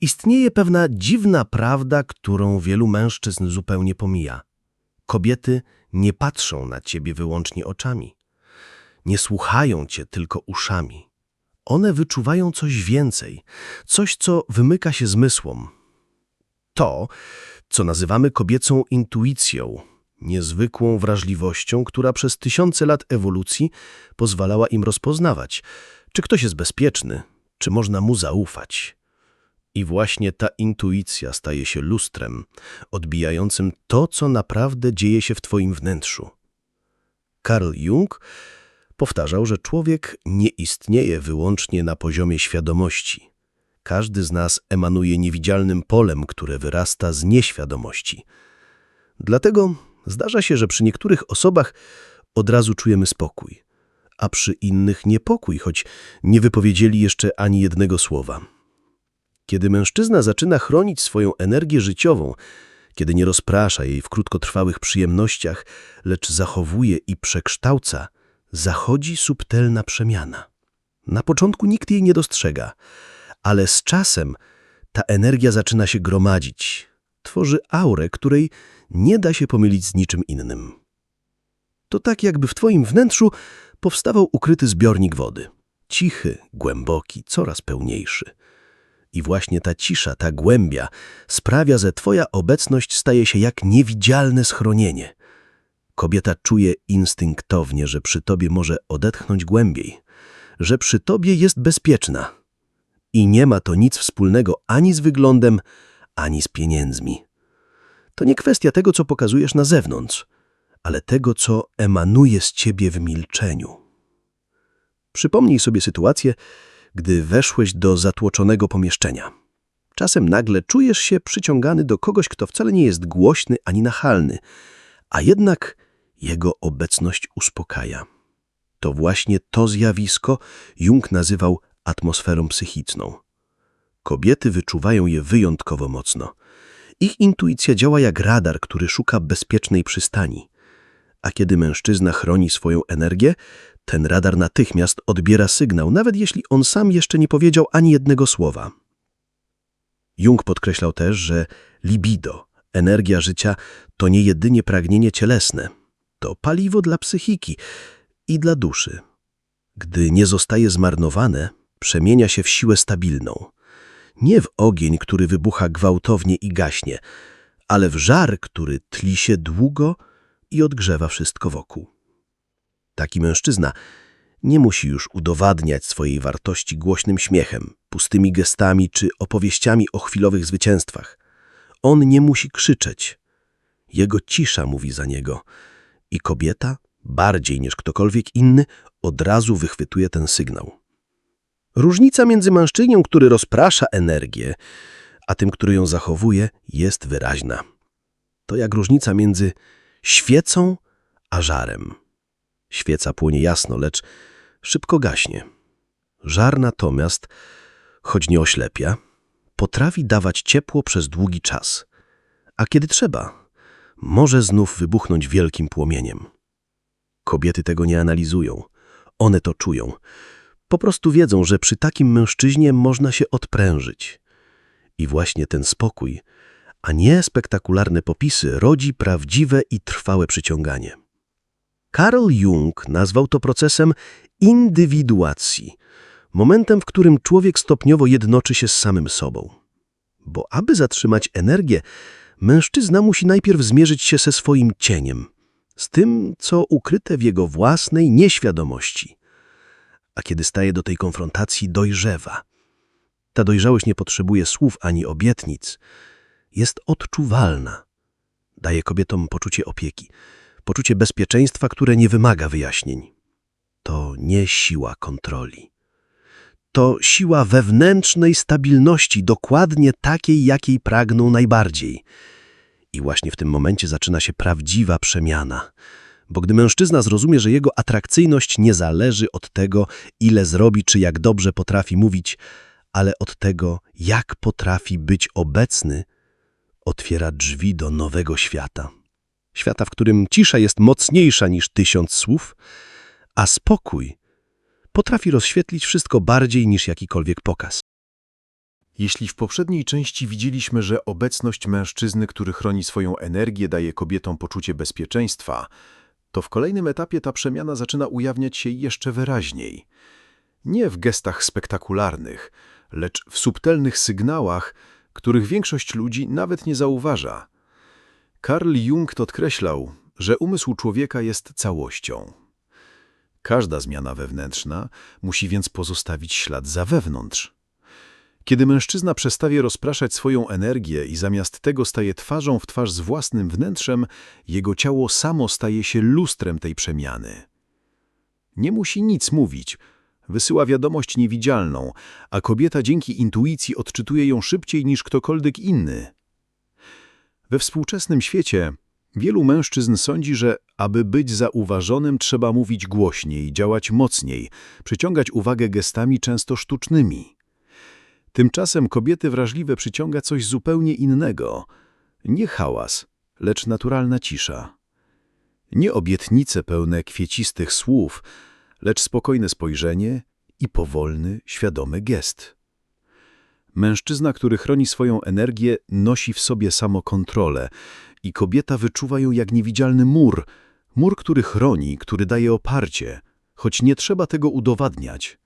Istnieje pewna dziwna prawda, którą wielu mężczyzn zupełnie pomija. Kobiety nie patrzą na ciebie wyłącznie oczami. Nie słuchają cię tylko uszami. One wyczuwają coś więcej, coś, co wymyka się zmysłom. To, co nazywamy kobiecą intuicją, niezwykłą wrażliwością, która przez tysiące lat ewolucji pozwalała im rozpoznawać, czy ktoś jest bezpieczny, czy można mu zaufać. I właśnie ta intuicja staje się lustrem, odbijającym to, co naprawdę dzieje się w twoim wnętrzu. Carl Jung powtarzał, że człowiek nie istnieje wyłącznie na poziomie świadomości. Każdy z nas emanuje niewidzialnym polem, które wyrasta z nieświadomości. Dlatego zdarza się, że przy niektórych osobach od razu czujemy spokój, a przy innych niepokój, choć nie wypowiedzieli jeszcze ani jednego słowa. Kiedy mężczyzna zaczyna chronić swoją energię życiową, kiedy nie rozprasza jej w krótkotrwałych przyjemnościach, lecz zachowuje i przekształca, zachodzi subtelna przemiana. Na początku nikt jej nie dostrzega, ale z czasem ta energia zaczyna się gromadzić. Tworzy aurę, której nie da się pomylić z niczym innym. To tak jakby w twoim wnętrzu powstawał ukryty zbiornik wody. Cichy, głęboki, coraz pełniejszy. I właśnie ta cisza, ta głębia sprawia, że twoja obecność staje się jak niewidzialne schronienie. Kobieta czuje instynktownie, że przy tobie może odetchnąć głębiej, że przy tobie jest bezpieczna. I nie ma to nic wspólnego ani z wyglądem, ani z pieniędzmi. To nie kwestia tego, co pokazujesz na zewnątrz, ale tego, co emanuje z ciebie w milczeniu. Przypomnij sobie sytuację, gdy weszłeś do zatłoczonego pomieszczenia. Czasem nagle czujesz się przyciągany do kogoś, kto wcale nie jest głośny ani nachalny, a jednak jego obecność uspokaja. To właśnie to zjawisko Jung nazywał atmosferą psychiczną. Kobiety wyczuwają je wyjątkowo mocno. Ich intuicja działa jak radar, który szuka bezpiecznej przystani. A kiedy mężczyzna chroni swoją energię, ten radar natychmiast odbiera sygnał, nawet jeśli on sam jeszcze nie powiedział ani jednego słowa. Jung podkreślał też, że libido, energia życia, to nie jedynie pragnienie cielesne. To paliwo dla psychiki i dla duszy. Gdy nie zostaje zmarnowane, przemienia się w siłę stabilną. Nie w ogień, który wybucha gwałtownie i gaśnie, ale w żar, który tli się długo i odgrzewa wszystko wokół. Taki mężczyzna nie musi już udowadniać swojej wartości głośnym śmiechem, pustymi gestami czy opowieściami o chwilowych zwycięstwach. On nie musi krzyczeć. Jego cisza mówi za niego i kobieta, bardziej niż ktokolwiek inny, od razu wychwytuje ten sygnał. Różnica między mężczyzną, który rozprasza energię, a tym, który ją zachowuje, jest wyraźna. To jak różnica między świecą a żarem. Świeca płonie jasno, lecz szybko gaśnie. Żar natomiast, choć nie oślepia, potrafi dawać ciepło przez długi czas, a kiedy trzeba, może znów wybuchnąć wielkim płomieniem. Kobiety tego nie analizują, one to czują. Po prostu wiedzą, że przy takim mężczyźnie można się odprężyć. I właśnie ten spokój, a nie spektakularne popisy, rodzi prawdziwe i trwałe przyciąganie. Carl Jung nazwał to procesem indywiduacji, momentem, w którym człowiek stopniowo jednoczy się z samym sobą. Bo aby zatrzymać energię, mężczyzna musi najpierw zmierzyć się ze swoim cieniem, z tym, co ukryte w jego własnej nieświadomości. A kiedy staje do tej konfrontacji, dojrzewa. Ta dojrzałość nie potrzebuje słów ani obietnic. Jest odczuwalna. Daje kobietom poczucie opieki, poczucie bezpieczeństwa, które nie wymaga wyjaśnień. To nie siła kontroli. To siła wewnętrznej stabilności, dokładnie takiej, jakiej pragną najbardziej. I właśnie w tym momencie zaczyna się prawdziwa przemiana. Bo gdy mężczyzna zrozumie, że jego atrakcyjność nie zależy od tego, ile zrobi, czy jak dobrze potrafi mówić, ale od tego, jak potrafi być obecny, otwiera drzwi do nowego świata. Świata, w którym cisza jest mocniejsza niż tysiąc słów, a spokój potrafi rozświetlić wszystko bardziej niż jakikolwiek pokaz. Jeśli w poprzedniej części widzieliśmy, że obecność mężczyzny, który chroni swoją energię, daje kobietom poczucie bezpieczeństwa, to w kolejnym etapie ta przemiana zaczyna ujawniać się jeszcze wyraźniej. Nie w gestach spektakularnych, lecz w subtelnych sygnałach, których większość ludzi nawet nie zauważa. Carl Jung podkreślał, że umysł człowieka jest całością. Każda zmiana wewnętrzna musi więc pozostawić ślad za wewnątrz. Kiedy mężczyzna przestaje rozpraszać swoją energię i zamiast tego staje twarzą w twarz z własnym wnętrzem, jego ciało samo staje się lustrem tej przemiany. Nie musi nic mówić, wysyła wiadomość niewidzialną, a kobieta dzięki intuicji odczytuje ją szybciej niż ktokolwiek inny. We współczesnym świecie wielu mężczyzn sądzi, że aby być zauważonym trzeba mówić głośniej, działać mocniej, przyciągać uwagę gestami często sztucznymi. Tymczasem kobiety wrażliwe przyciąga coś zupełnie innego. Nie hałas, lecz naturalna cisza. Nie obietnice pełne kwiecistych słów, lecz spokojne spojrzenie i powolny, świadomy gest. Mężczyzna, który chroni swoją energię, nosi w sobie samokontrolę i kobieta wyczuwa ją jak niewidzialny mur, mur, który chroni, który daje oparcie, choć nie trzeba tego udowadniać.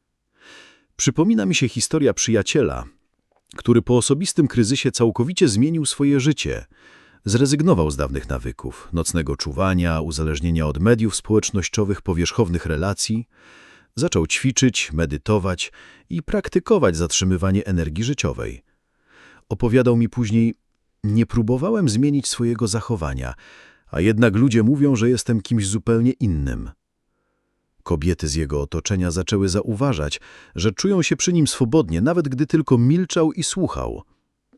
Przypomina mi się historia przyjaciela, który po osobistym kryzysie całkowicie zmienił swoje życie. Zrezygnował z dawnych nawyków, nocnego czuwania, uzależnienia od mediów społecznościowych, powierzchownych relacji. Zaczął ćwiczyć, medytować i praktykować zatrzymywanie energii życiowej. Opowiadał mi później, nie próbowałem zmienić swojego zachowania, a jednak ludzie mówią, że jestem kimś zupełnie innym. Kobiety z jego otoczenia zaczęły zauważać, że czują się przy nim swobodnie, nawet gdy tylko milczał i słuchał.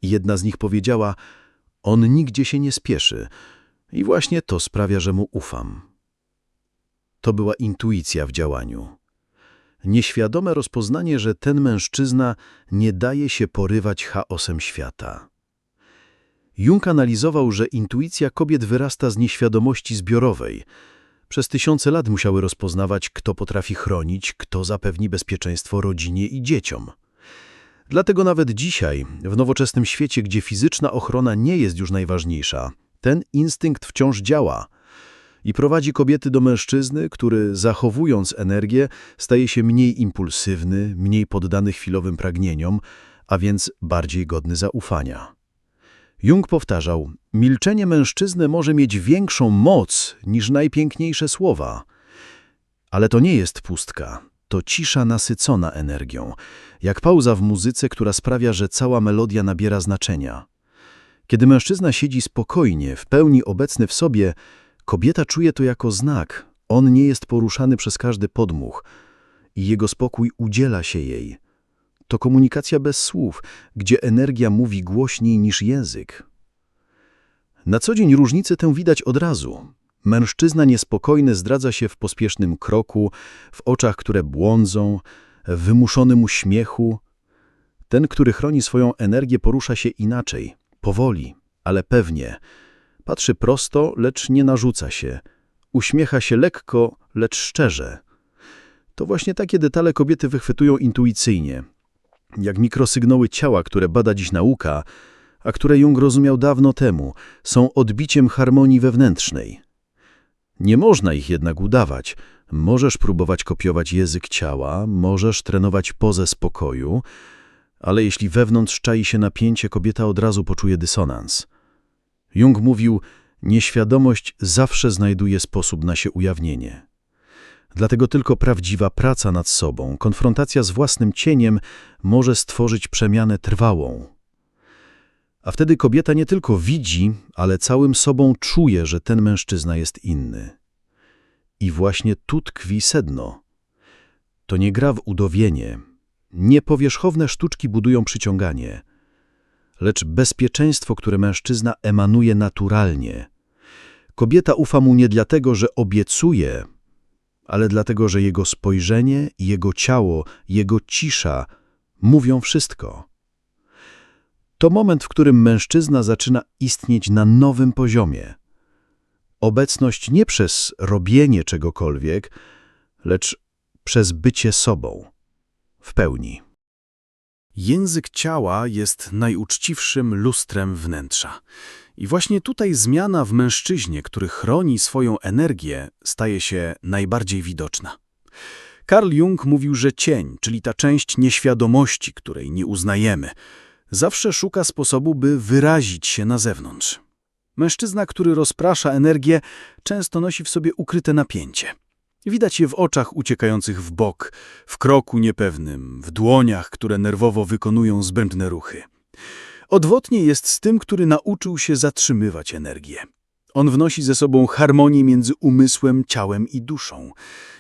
Jedna z nich powiedziała, on nigdzie się nie spieszy i właśnie to sprawia, że mu ufam. To była intuicja w działaniu. Nieświadome rozpoznanie, że ten mężczyzna nie daje się porywać chaosem świata. Jung analizował, że intuicja kobiet wyrasta z nieświadomości zbiorowej – przez tysiące lat musiały rozpoznawać, kto potrafi chronić, kto zapewni bezpieczeństwo rodzinie i dzieciom. Dlatego nawet dzisiaj, w nowoczesnym świecie, gdzie fizyczna ochrona nie jest już najważniejsza, ten instynkt wciąż działa i prowadzi kobiety do mężczyzny, który, zachowując energię, staje się mniej impulsywny, mniej poddany chwilowym pragnieniom, a więc bardziej godny zaufania. Jung powtarzał, milczenie mężczyzny może mieć większą moc niż najpiękniejsze słowa. Ale to nie jest pustka, to cisza nasycona energią, jak pauza w muzyce, która sprawia, że cała melodia nabiera znaczenia. Kiedy mężczyzna siedzi spokojnie, w pełni obecny w sobie, kobieta czuje to jako znak. On nie jest poruszany przez każdy podmuch i jego spokój udziela się jej. To komunikacja bez słów, gdzie energia mówi głośniej niż język. Na co dzień różnicę tę widać od razu. Mężczyzna niespokojny zdradza się w pospiesznym kroku, w oczach, które błądzą, w wymuszonym uśmiechu. Ten, który chroni swoją energię, porusza się inaczej, powoli, ale pewnie. Patrzy prosto, lecz nie narzuca się. Uśmiecha się lekko, lecz szczerze. To właśnie takie detale kobiety wychwytują intuicyjnie – jak mikrosygnały ciała, które bada dziś nauka, a które Jung rozumiał dawno temu, są odbiciem harmonii wewnętrznej. Nie można ich jednak udawać. Możesz próbować kopiować język ciała, możesz trenować pozę spokoju, ale jeśli wewnątrz czai się napięcie, kobieta od razu poczuje dysonans. Jung mówił, nieświadomość zawsze znajduje sposób na się ujawnienie. Dlatego tylko prawdziwa praca nad sobą, konfrontacja z własnym cieniem może stworzyć przemianę trwałą. A wtedy kobieta nie tylko widzi, ale całym sobą czuje, że ten mężczyzna jest inny. I właśnie tu tkwi sedno. To nie gra w udowienie, nie powierzchowne sztuczki budują przyciąganie, lecz bezpieczeństwo, które mężczyzna emanuje naturalnie. Kobieta ufa mu nie dlatego, że obiecuje, ale dlatego, że jego spojrzenie, jego ciało, jego cisza mówią wszystko. To moment, w którym mężczyzna zaczyna istnieć na nowym poziomie. Obecność nie przez robienie czegokolwiek, lecz przez bycie sobą, w pełni. Język ciała jest najuczciwszym lustrem wnętrza. I właśnie tutaj zmiana w mężczyźnie, który chroni swoją energię, staje się najbardziej widoczna. Carl Jung mówił, że cień, czyli ta część nieświadomości, której nie uznajemy, zawsze szuka sposobu, by wyrazić się na zewnątrz. Mężczyzna, który rozprasza energię, często nosi w sobie ukryte napięcie. Widać je w oczach uciekających w bok, w kroku niepewnym, w dłoniach, które nerwowo wykonują zbędne ruchy. Odwrotnie jest z tym, który nauczył się zatrzymywać energię. On wnosi ze sobą harmonię między umysłem, ciałem i duszą.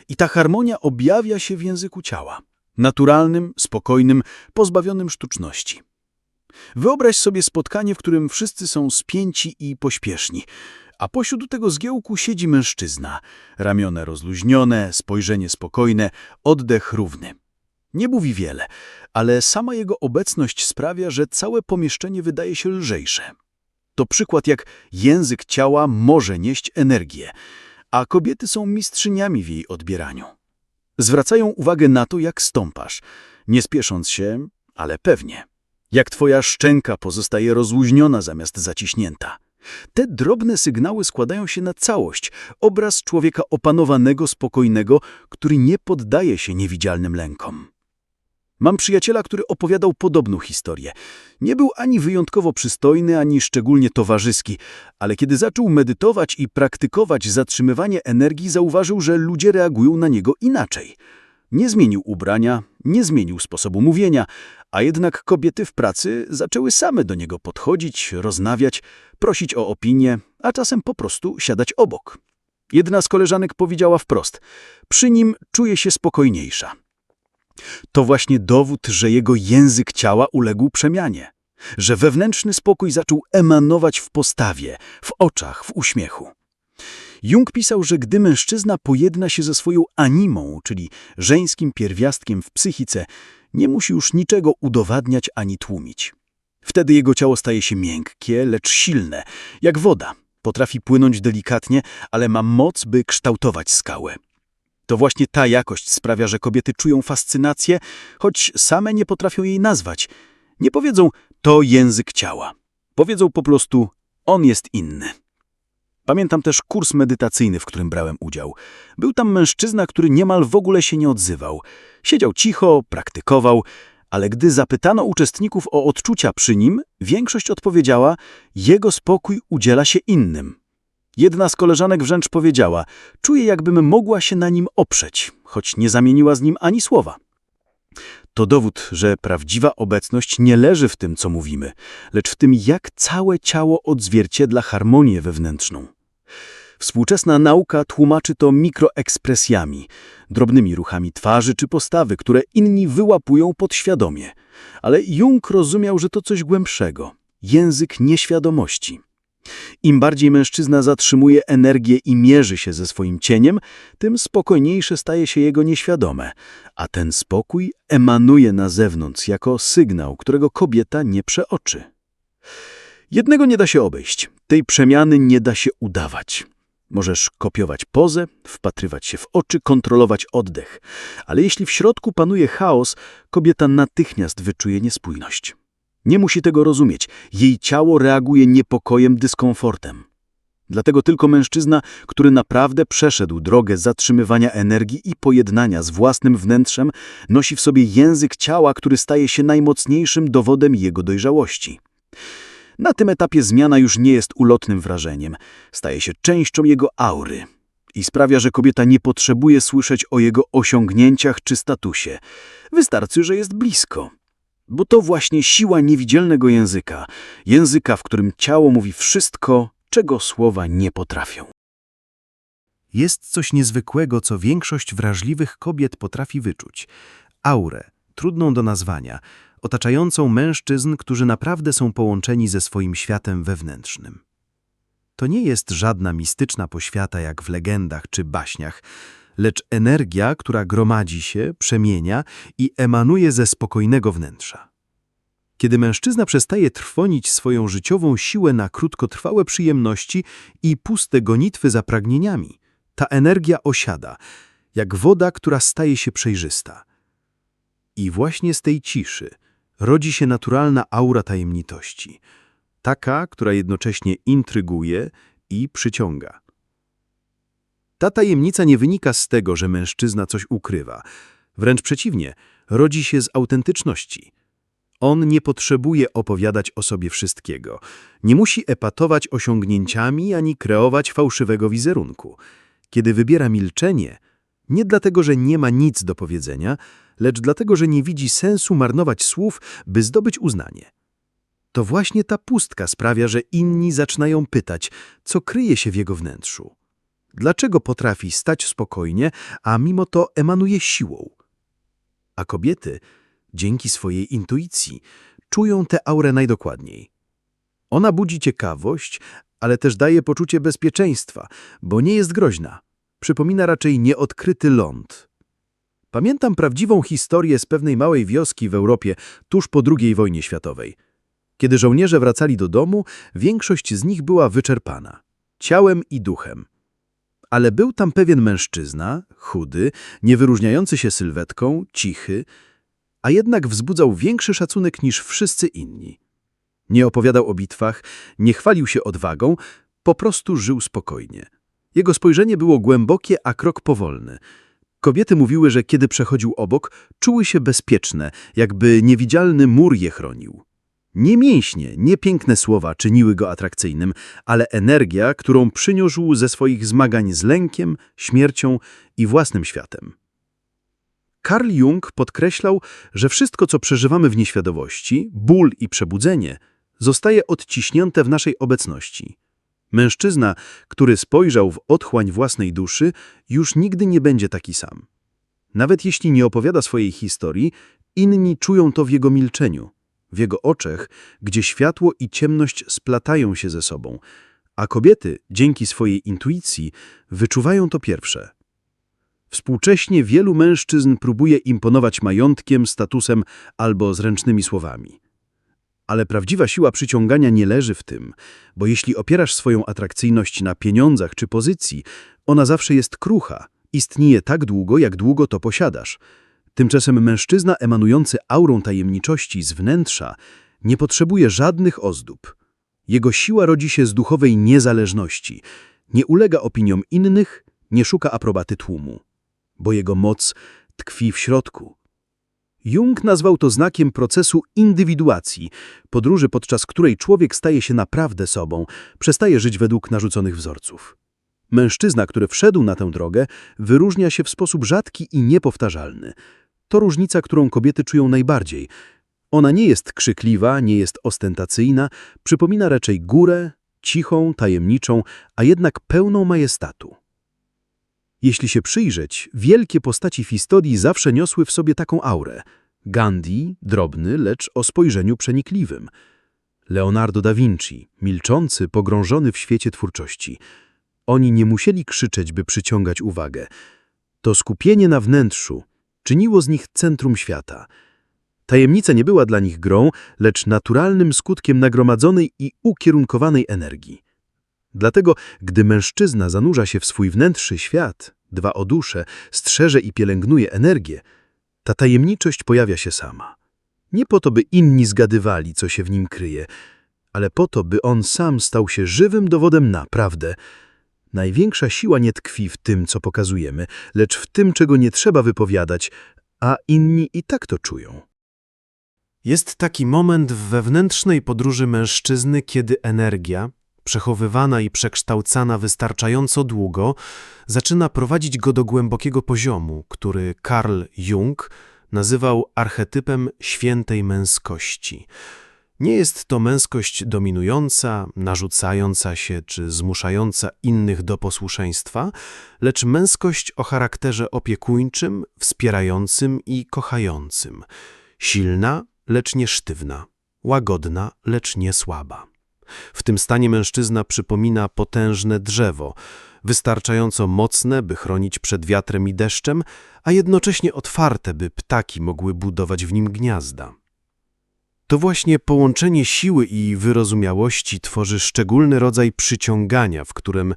I ta harmonia objawia się w języku ciała. Naturalnym, spokojnym, pozbawionym sztuczności. Wyobraź sobie spotkanie, w którym wszyscy są spięci i pośpieszni, a pośród tego zgiełku siedzi mężczyzna. Ramiona rozluźnione, spojrzenie spokojne, oddech równy. Nie mówi wiele, ale sama jego obecność sprawia, że całe pomieszczenie wydaje się lżejsze. To przykład, jak język ciała może nieść energię, a kobiety są mistrzyniami w jej odbieraniu. Zwracają uwagę na to, jak stąpasz, nie spiesząc się, ale pewnie. Jak twoja szczęka pozostaje rozluźniona zamiast zaciśnięta. Te drobne sygnały składają się na całość, obraz człowieka opanowanego, spokojnego, który nie poddaje się niewidzialnym lękom. Mam przyjaciela, który opowiadał podobną historię. Nie był ani wyjątkowo przystojny, ani szczególnie towarzyski, ale kiedy zaczął medytować i praktykować zatrzymywanie energii, zauważył, że ludzie reagują na niego inaczej. Nie zmienił ubrania, nie zmienił sposobu mówienia, a jednak kobiety w pracy zaczęły same do niego podchodzić, rozmawiać, prosić o opinię, a czasem po prostu siadać obok. Jedna z koleżanek powiedziała wprost, przy nim czuje się spokojniejsza. To właśnie dowód, że jego język ciała uległ przemianie, że wewnętrzny spokój zaczął emanować w postawie, w oczach, w uśmiechu. Jung pisał, że gdy mężczyzna pojedna się ze swoją animą, czyli żeńskim pierwiastkiem w psychice, nie musi już niczego udowadniać ani tłumić. Wtedy jego ciało staje się miękkie, lecz silne, jak woda. Potrafi płynąć delikatnie, ale ma moc, by kształtować skałę. To właśnie ta jakość sprawia, że kobiety czują fascynację, choć same nie potrafią jej nazwać. Nie powiedzą, to język ciała. Powiedzą po prostu, on jest inny. Pamiętam też kurs medytacyjny, w którym brałem udział. Był tam mężczyzna, który niemal w ogóle się nie odzywał. Siedział cicho, praktykował, ale gdy zapytano uczestników o odczucia przy nim, większość odpowiedziała, jego spokój udziela się innym. Jedna z koleżanek wręcz powiedziała, czuję jakbym mogła się na nim oprzeć, choć nie zamieniła z nim ani słowa. To dowód, że prawdziwa obecność nie leży w tym, co mówimy, lecz w tym, jak całe ciało odzwierciedla harmonię wewnętrzną. Współczesna nauka tłumaczy to mikroekspresjami, drobnymi ruchami twarzy czy postawy, które inni wyłapują podświadomie. Ale Jung rozumiał, że to coś głębszego – język nieświadomości. Im bardziej mężczyzna zatrzymuje energię i mierzy się ze swoim cieniem, tym spokojniejsze staje się jego nieświadome, a ten spokój emanuje na zewnątrz jako sygnał, którego kobieta nie przeoczy. Jednego nie da się obejść, tej przemiany nie da się udawać. Możesz kopiować pozę, wpatrywać się w oczy, kontrolować oddech, ale jeśli w środku panuje chaos, kobieta natychmiast wyczuje niespójność. Nie musi tego rozumieć. Jej ciało reaguje niepokojem, dyskomfortem. Dlatego tylko mężczyzna, który naprawdę przeszedł drogę zatrzymywania energii i pojednania z własnym wnętrzem, nosi w sobie język ciała, który staje się najmocniejszym dowodem jego dojrzałości. Na tym etapie zmiana już nie jest ulotnym wrażeniem, staje się częścią jego aury i sprawia, że kobieta nie potrzebuje słyszeć o jego osiągnięciach czy statusie. Wystarczy, że jest blisko. Bo to właśnie siła niewidzialnego języka, języka, w którym ciało mówi wszystko, czego słowa nie potrafią. Jest coś niezwykłego, co większość wrażliwych kobiet potrafi wyczuć. Aurę, trudną do nazwania, otaczającą mężczyzn, którzy naprawdę są połączeni ze swoim światem wewnętrznym. To nie jest żadna mistyczna poświata jak w legendach czy baśniach, lecz energia, która gromadzi się, przemienia i emanuje ze spokojnego wnętrza. Kiedy mężczyzna przestaje trwonić swoją życiową siłę na krótkotrwałe przyjemności i puste gonitwy za pragnieniami, ta energia osiada, jak woda, która staje się przejrzysta. I właśnie z tej ciszy, rodzi się naturalna aura tajemnitości. Taka, która jednocześnie intryguje i przyciąga. Ta tajemnica nie wynika z tego, że mężczyzna coś ukrywa. Wręcz przeciwnie, rodzi się z autentyczności. On nie potrzebuje opowiadać o sobie wszystkiego. Nie musi epatować osiągnięciami ani kreować fałszywego wizerunku. Kiedy wybiera milczenie, nie dlatego, że nie ma nic do powiedzenia, lecz dlatego, że nie widzi sensu marnować słów, by zdobyć uznanie. To właśnie ta pustka sprawia, że inni zaczynają pytać, co kryje się w jego wnętrzu. Dlaczego potrafi stać spokojnie, a mimo to emanuje siłą? A kobiety, dzięki swojej intuicji, czują tę aurę najdokładniej. Ona budzi ciekawość, ale też daje poczucie bezpieczeństwa, bo nie jest groźna. Przypomina raczej nieodkryty ląd. Pamiętam prawdziwą historię z pewnej małej wioski w Europie tuż po II wojnie światowej. Kiedy żołnierze wracali do domu, większość z nich była wyczerpana, ciałem i duchem. Ale był tam pewien mężczyzna, chudy, nie wyróżniający się sylwetką, cichy, a jednak wzbudzał większy szacunek niż wszyscy inni. Nie opowiadał o bitwach, nie chwalił się odwagą, po prostu żył spokojnie. Jego spojrzenie było głębokie, a krok powolny. Kobiety mówiły, że kiedy przechodził obok, czuły się bezpieczne, jakby niewidzialny mur je chronił. Nie mięśnie, nie piękne słowa czyniły go atrakcyjnym, ale energia, którą przyniósł ze swoich zmagań z lękiem, śmiercią i własnym światem. Carl Jung podkreślał, że wszystko, co przeżywamy w nieświadomości, ból i przebudzenie, zostaje odciśnięte w naszej obecności. Mężczyzna, który spojrzał w otchłań własnej duszy, już nigdy nie będzie taki sam. Nawet jeśli nie opowiada swojej historii, inni czują to w jego milczeniu, w jego oczach, gdzie światło i ciemność splatają się ze sobą, a kobiety, dzięki swojej intuicji, wyczuwają to pierwsze. Współcześnie wielu mężczyzn próbuje imponować majątkiem, statusem albo zręcznymi słowami. Ale prawdziwa siła przyciągania nie leży w tym, bo jeśli opierasz swoją atrakcyjność na pieniądzach czy pozycji, ona zawsze jest krucha, istnieje tak długo, jak długo to posiadasz. Tymczasem mężczyzna emanujący aurą tajemniczości z wnętrza nie potrzebuje żadnych ozdób. Jego siła rodzi się z duchowej niezależności, nie ulega opiniom innych, nie szuka aprobaty tłumu, bo jego moc tkwi w środku. Jung nazwał to znakiem procesu indywiduacji, podróży podczas której człowiek staje się naprawdę sobą, przestaje żyć według narzuconych wzorców. Mężczyzna, który wszedł na tę drogę, wyróżnia się w sposób rzadki i niepowtarzalny. To różnica, którą kobiety czują najbardziej. Ona nie jest krzykliwa, nie jest ostentacyjna, przypomina raczej górę, cichą, tajemniczą, a jednak pełną majestatu. Jeśli się przyjrzeć, wielkie postaci w historii zawsze niosły w sobie taką aurę. Gandhi, drobny, lecz o spojrzeniu przenikliwym. Leonardo da Vinci, milczący, pogrążony w świecie twórczości. Oni nie musieli krzyczeć, by przyciągać uwagę. To skupienie na wnętrzu czyniło z nich centrum świata. Tajemnica nie była dla nich grą, lecz naturalnym skutkiem nagromadzonej i ukierunkowanej energii. Dlatego, gdy mężczyzna zanurza się w swój wnętrzny świat, dba o duszę, strzeże i pielęgnuje energię, ta tajemniczość pojawia się sama. Nie po to, by inni zgadywali, co się w nim kryje, ale po to, by on sam stał się żywym dowodem na prawdę. Największa siła nie tkwi w tym, co pokazujemy, lecz w tym, czego nie trzeba wypowiadać, a inni i tak to czują. Jest taki moment w wewnętrznej podróży mężczyzny, kiedy energia, przechowywana i przekształcana wystarczająco długo, zaczyna prowadzić go do głębokiego poziomu, który Carl Jung nazywał archetypem świętej męskości. Nie jest to męskość dominująca, narzucająca się czy zmuszająca innych do posłuszeństwa, lecz męskość o charakterze opiekuńczym, wspierającym i kochającym. Silna, lecz nie sztywna, łagodna, lecz nie słaba. W tym stanie mężczyzna przypomina potężne drzewo, wystarczająco mocne, by chronić przed wiatrem i deszczem, a jednocześnie otwarte, by ptaki mogły budować w nim gniazda. To właśnie połączenie siły i wyrozumiałości tworzy szczególny rodzaj przyciągania, w którym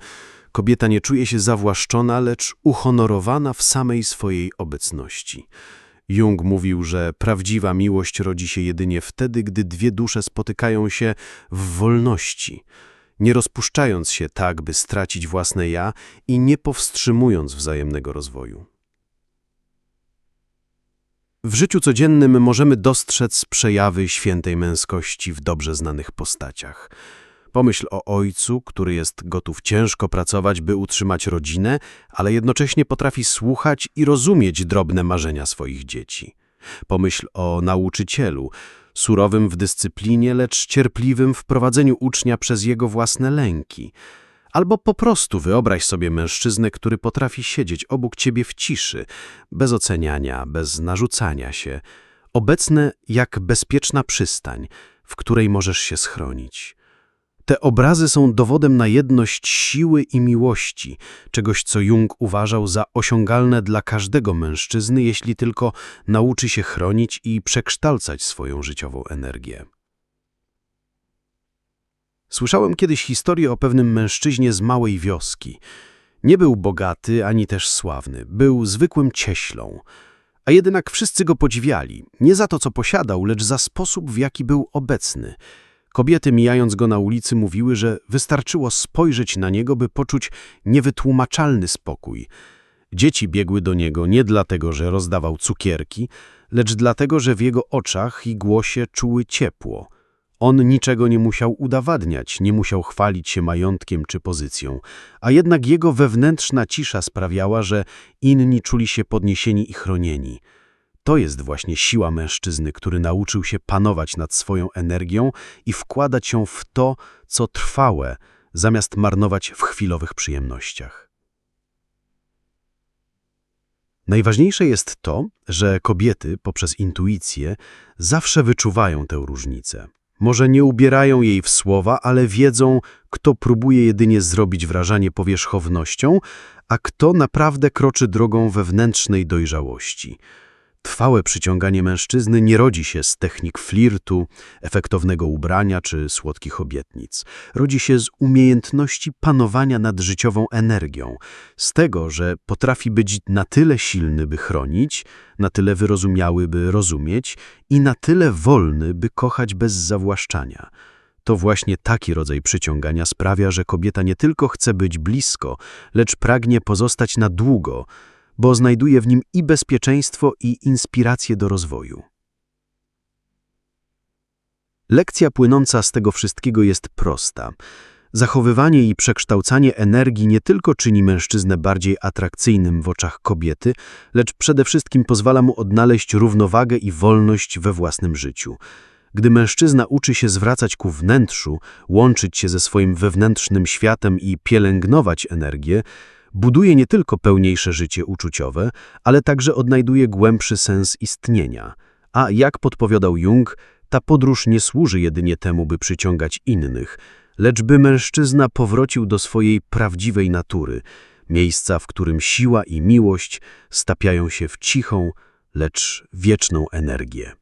kobieta nie czuje się zawłaszczona, lecz uhonorowana w samej swojej obecności. Jung mówił, że prawdziwa miłość rodzi się jedynie wtedy, gdy dwie dusze spotykają się w wolności, nie rozpuszczając się tak, by stracić własne ja i nie powstrzymując wzajemnego rozwoju. W życiu codziennym możemy dostrzec przejawy świętej męskości w dobrze znanych postaciach. Pomyśl o ojcu, który jest gotów ciężko pracować, by utrzymać rodzinę, ale jednocześnie potrafi słuchać i rozumieć drobne marzenia swoich dzieci. Pomyśl o nauczycielu, surowym w dyscyplinie, lecz cierpliwym w prowadzeniu ucznia przez jego własne lęki. Albo po prostu wyobraź sobie mężczyznę, który potrafi siedzieć obok ciebie w ciszy, bez oceniania, bez narzucania się, obecny jak bezpieczna przystań, w której możesz się schronić. Te obrazy są dowodem na jedność siły i miłości, czegoś co Jung uważał za osiągalne dla każdego mężczyzny, jeśli tylko nauczy się chronić i przekształcać swoją życiową energię. Słyszałem kiedyś historię o pewnym mężczyźnie z małej wioski. Nie był bogaty ani też sławny, był zwykłym cieślą. A jednak wszyscy go podziwiali, nie za to, co posiadał, lecz za sposób, w jaki był obecny. Kobiety, mijając go na ulicy, mówiły, że wystarczyło spojrzeć na niego, by poczuć niewytłumaczalny spokój. Dzieci biegły do niego nie dlatego, że rozdawał cukierki, lecz dlatego, że w jego oczach i głosie czuły ciepło. On niczego nie musiał udowadniać, nie musiał chwalić się majątkiem czy pozycją, a jednak jego wewnętrzna cisza sprawiała, że inni czuli się podniesieni i chronieni. To jest właśnie siła mężczyzny, który nauczył się panować nad swoją energią i wkładać ją w to, co trwałe, zamiast marnować w chwilowych przyjemnościach. Najważniejsze jest to, że kobiety poprzez intuicję zawsze wyczuwają tę różnicę. Może nie ubierają jej w słowa, ale wiedzą, kto próbuje jedynie zrobić wrażenie powierzchownością, a kto naprawdę kroczy drogą wewnętrznej dojrzałości. Trwałe przyciąganie mężczyzny nie rodzi się z technik flirtu, efektownego ubrania czy słodkich obietnic. Rodzi się z umiejętności panowania nad życiową energią, z tego, że potrafi być na tyle silny, by chronić, na tyle wyrozumiały, by rozumieć i na tyle wolny, by kochać bez zawłaszczania. To właśnie taki rodzaj przyciągania sprawia, że kobieta nie tylko chce być blisko, lecz pragnie pozostać na długo, bo znajduje w nim i bezpieczeństwo, i inspirację do rozwoju. Lekcja płynąca z tego wszystkiego jest prosta. Zachowywanie i przekształcanie energii nie tylko czyni mężczyznę bardziej atrakcyjnym w oczach kobiety, lecz przede wszystkim pozwala mu odnaleźć równowagę i wolność we własnym życiu. Gdy mężczyzna uczy się zwracać ku wnętrzu, łączyć się ze swoim wewnętrznym światem i pielęgnować energię, buduje nie tylko pełniejsze życie uczuciowe, ale także odnajduje głębszy sens istnienia. A jak podpowiadał Jung, ta podróż nie służy jedynie temu, by przyciągać innych, lecz by mężczyzna powrócił do swojej prawdziwej natury, miejsca, w którym siła i miłość stapiają się w cichą, lecz wieczną energię.